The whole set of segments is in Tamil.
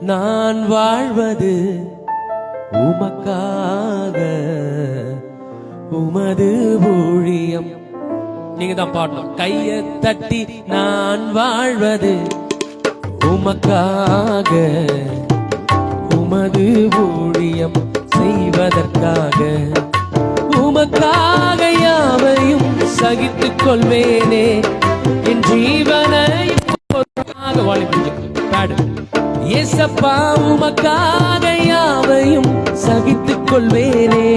நான் வாழ்வது உமக்காக. உமது ஊழியம். நீங்க தான் பாடணும். கைய தட்டி நான் வாழ்வது உமக்காக. உமது ஊழியம் செய்வதற்காக. உமக்காக யாவையும் சகித்துக் கொள்வேனே என் ஜீவனை பொருளாக பாடு. ஏசப்பா உமக்காக யாவையும் சகித்துக் கொள்வேனே.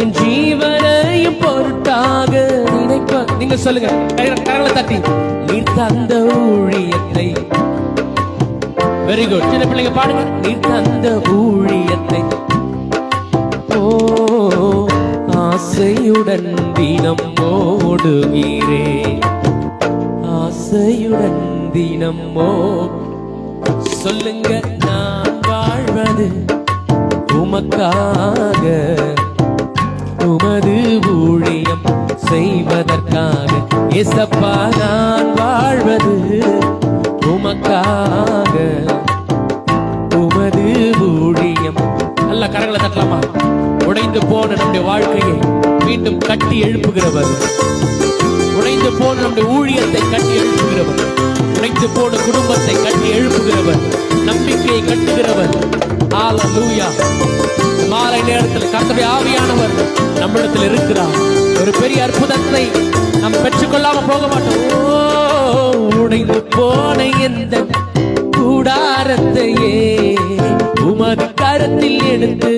என் ஜீவனையும் பொருட்டாக நினைப்ப நீங்க சொல்லுங்க. கரங்களை தட்டி. நீ தந்த ஊழியத்தை. வெரி குட் சின்ன பிள்ளைங்க பாடுங்க. நீ தந்த ஊழியத்தை. ஓ ஆசையுடன் தினம் ஓடுகிறேன் ஆசையுடன் தினம் ஓ சொல்லுங்க நான் வாழ்வது உமக்காக. உமது ஊழியம் செய்வதற்காக. இசப்பா நான் வாழ்வது உமக்காக. உமது ஊழியம். நல்ல கரங்களை தட்டலாமா? உடைந்து போன நம்முடைய வாழ்க்கையை மீண்டும் கட்டி எழுப்புகிறவர். உடைந்து போன நம்முடைய ஊழியத்தை கட்டி எழுப்புகிறவர். உடைத்து போன குடும்பத்தை கட்டி எழுப்புகிறவர் நம்பிக்கையை கட்டுகிறவர். மாலை நேரத்தில் கர்த்தருடைய ஆவியானவர் நம்மிடத்தில் இருக்கிறார். ஒரு பெரிய அற்புதத்தை நாம் பெற்றுக்கொள்ளாம போக மாட்டோம். ஓ, உடைந்து போன எந்த கூடாரத்தையே உமது கருத்தில் எடுத்து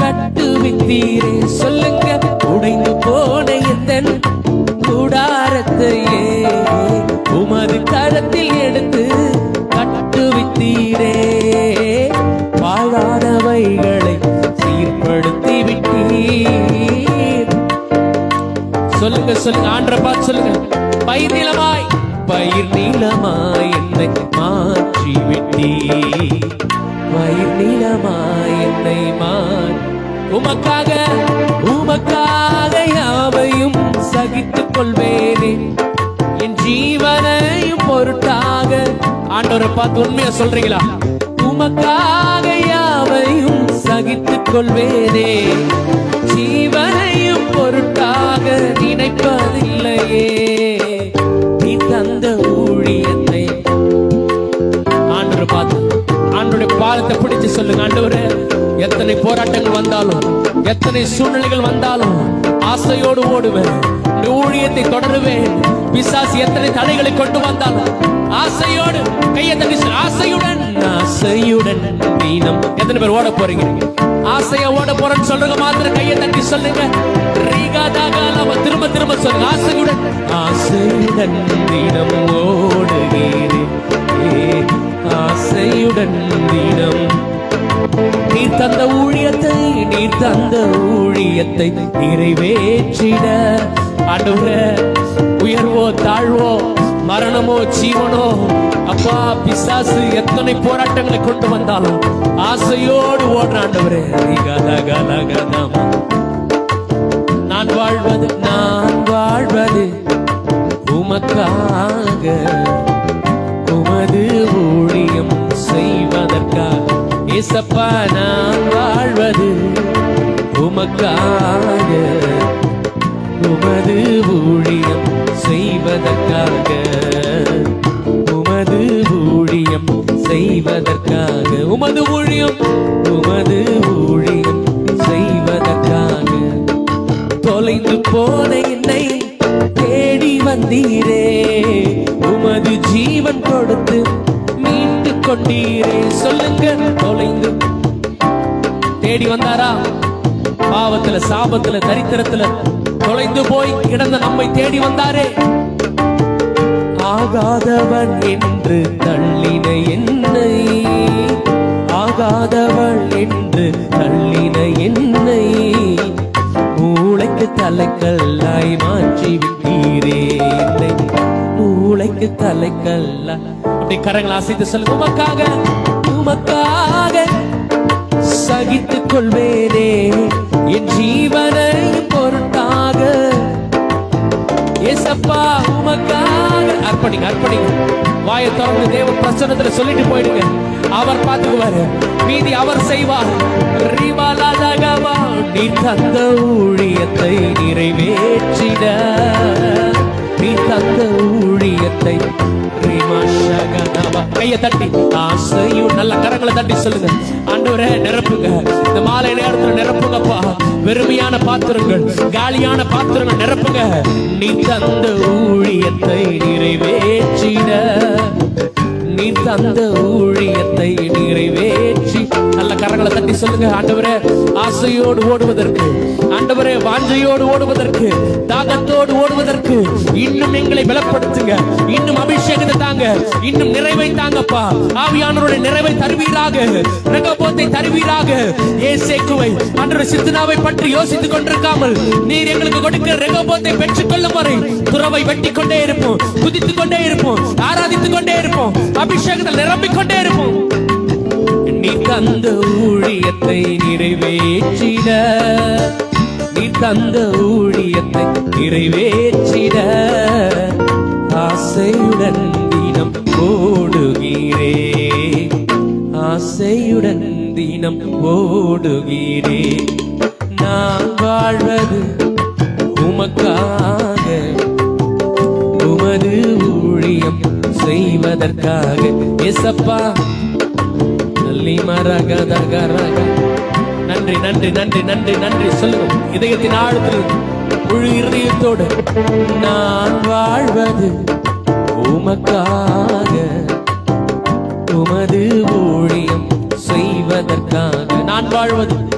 கட்டுவித்தீரே. சொல்லுங்க உடைந்து போன எந்த கூடாரத்தையே. உமது எடுத்து கட்டுவித்தீரே. பாழானவைகளை சீர்படுத்தி விட்டீர் சொல்லுங்க சொல்லுங்க ஆண்ட பார்த்து சொல்லுங்க. பயிர் நிலமாய். பயிர் நீளமாய் என்னை மாற்றி விட்டீ பயிர் நீளமாய் என்னை மாற். உமக்காக உமக்காக யாவையும் சகித்துக் கொள்வேன் ஆண்டவரை பார்த்து உண்மையா சொல்றீங்களா? உமக்காக யாவையும் சகித்துக் கொள்வேனே. ஜீவனையும் பொருட்டாக நினைப்பதில்லையே. நீ தந்த ஊழியத்தை ஆண்டவர் பார்த்து ஆண்டோடைய பாலத்தை பிடிச்சு சொல்லுங்க. ஆண்டவரே எத்தனை போராட்டங்கள் வந்தாலும் எத்தனை சூழ்நிலைகள் வந்தாலும் ஆசையோடு ஓடுவேன். ஊழியத்தை தொடருவேன். பிசாசு எத்தனை தடைகளை கொண்டு வந்தாலும் ஆசையோடு கையை தட்டி சொல்லு. ஆசையுடன் ஆசையுடன் தீனம் எத்தனை பேர் ஓட போறீங்க? ஆசைய ஓட போறேன்னு சொல்றவங்க மாத்திர கையை தட்டி சொல்லுங்க. ரீகா தாகா திரும்ப திரும்ப சொல்லுங்க. ஆசையுடன் ஆசையுடன் தினம் ஓடுகிறேன். ஆசையுடன் தினம் நீ தந்த ஊழியத்தை நீ தந்த ஊழியத்தை நிறைவேற்றிட. ஆண்டவரே உயர்வோ தாழ்வோ மரணமோ ஜீவனோ அப்பா பிசாசு எத்தனை போராட்டங்களை கொண்டு வந்தாலும் ஆசையோடு ஓடுறாண்டவரே நான் வாழ்வது நான் வாழ்வது உமக்காக. உமது ஊழியம் செய்வதற்காக. இசப்பா நான் வாழ்வது உமக்காக. உமது ஊழியம் செய்வதற்காக. செய்வதற்காக உமது ஊழியம் உமது ஊழியம் செய்வதற்காக. தொலைந்து போன என்னை தேடி வந்தீரே உமது ஜீவன் கொடுத்து மீட்டு கொண்டீரே. சொல்லுங்க தொலைந்து. தேடி வந்தாரா? பாவத்துல சாபத்துல தரித்திரத்துல தொலைந்து போய் கிடந்த நம்மை தேடி வந்தாரே. ஆகாதவன் என்று தள்ளின என்னை. ஆகாதவள் என்று தள்ளின என்னை. மூளைக்கு தலைக்கல்லாய் மாற்றி விட்டீரே என்னை. மூளைக்கு தலைக்கல்ல அப்படி கரங்களை அசைத்து சொல்லு. உமக்காக உமக்காக சகித்துக் கொள்வேனே. என் ஜீவனை ஏசப்பா உமக்காக. அர்ப்பணிங்க அர்ப்பணிங்க. வாயை திறந்து தேவ பிரசன்னத்துல சொல்லிட்டு போயிடுங்க. அவர் பார்த்துக்குவாரு. மீதி அவர் செய்வார். நீ தந்த ஊழியத்தை நிறைவேற்றிட. நீ தந்த ஊழியத்தை ரிமஷகனவா. கையை தட்டி ஆசையும் நல்ல கரங்களை தட்டி சொல்லுங்க. ஆண்டவரே நிரப்புங்க. இந்த மாலை நேரத்தில் நிரப்புங்கப்பா. வெறுமையான பாத்திரங்கள் காலியான பாத்திரங்கள் நிரப்புங்க. நீ தந்த ஊழியத்தை நிறைவேற்றிட. நீ தந்த ஊழியத்தை நிறைவேற்றி கரங்களை தட்டி சொல்லுங்க ஆண்டவரே ஆசையோடு ஓடுவதற்கு ஆண்டவரே வாஞ்சையோடு ஓடுவதற்கு தாகத்தோடு ஓடுவதற்கு இன்னும் எங்களை பலப்படுத்துங்க. இன்னும் அபிஷேகத்தை தாங்க இன்னும் நிறைவை தாங்கப்பா. ஆவியானவருடைய நிறைவை தருவீராக ரகபோத்தை தருவீராக. ஏசேக்குவை அன்று சித்தனாவை பற்றி யோசித்துக் கொண்டிருக்காமல் நீர் எங்களுக்கு கொடுக்கிற ரகபோத்தை பெற்றுக்கொள்ளும் வரை துறவை வெட்டி கொண்டே இருப்போம் குதித்துக் கொண்டே இருப்போம் ஆராதித்துக் கொண்டே இருப்போம் அபிஷேகத்தில் நிரம்பிக் கொண்டே இருப்போம். நீ தந்த ஊழியத்தை நிறைவேற்றிட. நீ தந்த ஊழியத்தை நிறைவேற்றிட. ஆசையுடன் தினம் ஓடுகிறே. ஆசையுடன் தினம் ஓடுகிறே. நான் வாழ்வது உமக்காக. உமது ஊழியம் செய்வதற்காக. எசப்பா நல்லி மரகதகரக நன்றி நன்றி நன்றி நன்றி நன்றி. சொல்லுங்க. இதயத்தின் ஆழத்தில் முழு இருதயத்தோடு நான் வாழ்வது உமக்காக. உமது ஊழியம் செய்வதற்காக. நான் வாழ்வது